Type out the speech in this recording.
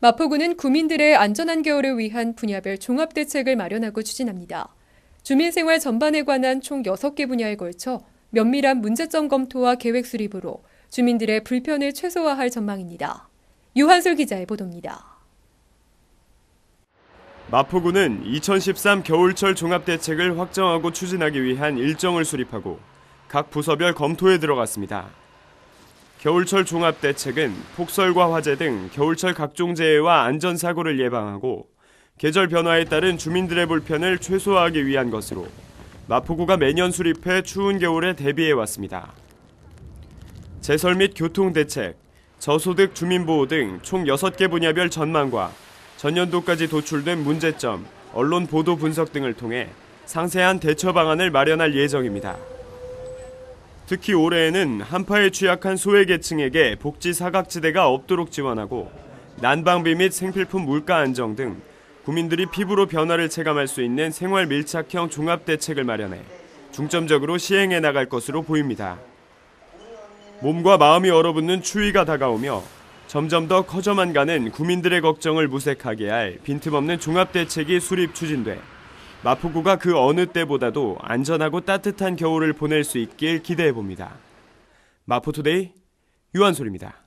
마포구는 구민들의 안전한 겨울을 위한 분야별 종합대책을 마련하고 추진합니다. 주민생활 전반에 관한 총 6개 분야에 걸쳐 면밀한 문제점 검토와 계획 수립으로 주민들의 불편을 최소화할 전망입니다. 유한솔 기자의 보도입니다. 마포구는 2013 겨울철 종합대책을 확정하고 추진하기 위한 일정을 수립하고 각 부서별 검토에 들어갔습니다. 겨울철 종합대책은 폭설과 화재 등 겨울철 각종 재해와 안전사고를 예방하고 계절 변화에 따른 주민들의 불편을 최소화하기 위한 것으로 마포구가 매년 수립해 추운 겨울에 대비해 왔습니다. 제설 및 교통대책, 저소득 주민보호 등 총 6개 분야별 전망과 전년도까지 도출된 문제점, 언론 보도 분석 등을 통해 상세한 대처 방안을 마련할 예정입니다. 특히 올해에는 한파에 취약한 소외계층에게 복지 사각지대가 없도록 지원하고 난방비 및 생필품 물가 안정 등 국민들이 피부로 변화를 체감할 수 있는 생활 밀착형 종합 대책을 마련해 중점적으로 시행해 나갈 것으로 보입니다. 몸과 마음이 얼어붙는 추위가 다가오며 점점 더 커져만 가는 국민들의 걱정을 무색하게 할 빈틈없는 종합 대책이 수립 추진돼 마포구가 그 어느 때보다도 안전하고 따뜻한 겨울을 보낼 수 있길 기대해 봅니다. 마포투데이 유한솔입니다.